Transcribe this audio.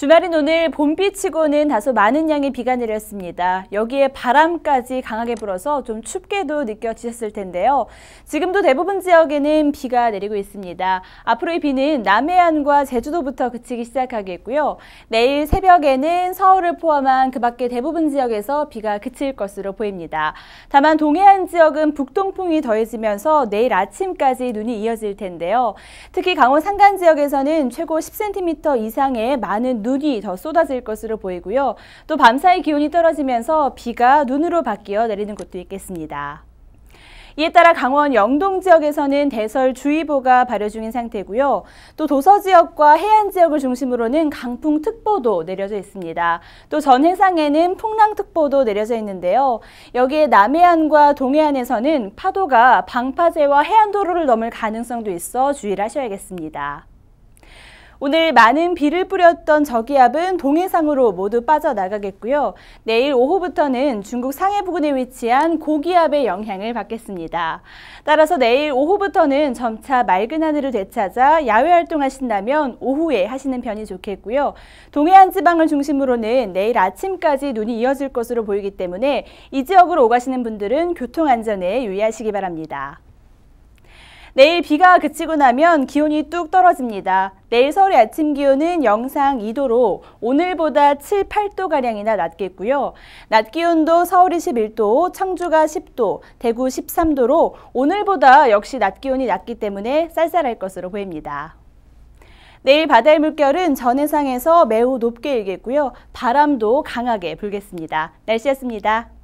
주말인 오늘 봄비치고는 다소 많은 양의 비가 내렸습니다. 여기에 바람까지 강하게 불어서 좀 춥게도 느껴지셨을 텐데요. 지금도 대부분 지역에는 비가 내리고 있습니다. 앞으로 이 비는 남해안과 제주도부터 그치기 시작하겠고요. 내일 새벽에는 서울을 포함한 그 밖의 대부분 지역에서 비가 그칠 것으로 보입니다. 다만 동해안 지역은 북동풍이 더해지면서 내일 아침까지 눈이 이어질 텐데요. 특히 강원 산간 지역에서는 최고 10cm 이상의 많은 눈이 더 쏟아질 것으로 보이고요. 또 밤사이 기온이 떨어지면서 비가 눈으로 바뀌어 내리는 곳도 있겠습니다. 이에 따라 강원 영동 지역에서는 대설주의보가 발효 중인 상태고요. 또 도서 지역과 해안 지역을 중심으로는 강풍특보도 내려져 있습니다. 또 전 해상에는 풍랑특보도 내려져 있는데요. 여기에 남해안과 동해안에서는 파도가 방파제와 해안도로를 넘을 가능성도 있어 주의를 하셔야겠습니다. 오늘 많은 비를 뿌렸던 저기압은 동해상으로 모두 빠져나가겠고요. 내일 오후부터는 중국 상해 부근에 위치한 고기압의 영향을 받겠습니다. 따라서 내일 오후부터는 점차 맑은 하늘을 되찾아 야외 활동하신다면 오후에 하시는 편이 좋겠고요. 동해안 지방을 중심으로는 내일 아침까지 눈이 이어질 것으로 보이기 때문에 이 지역으로 오가시는 분들은 교통안전에 유의하시기 바랍니다. 내일 비가 그치고 나면 기온이 뚝 떨어집니다. 내일 서울의 아침 기온은 영상 2도로 오늘보다 7, 8도가량이나 낮겠고요. 낮 기온도 서울이 11도, 청주가 10도, 대구 13도로 오늘보다 역시 낮 기온이 낮기 때문에 쌀쌀할 것으로 보입니다. 내일 바다의 물결은 전 해상에서 매우 높게 일겠고요. 바람도 강하게 불겠습니다. 날씨였습니다.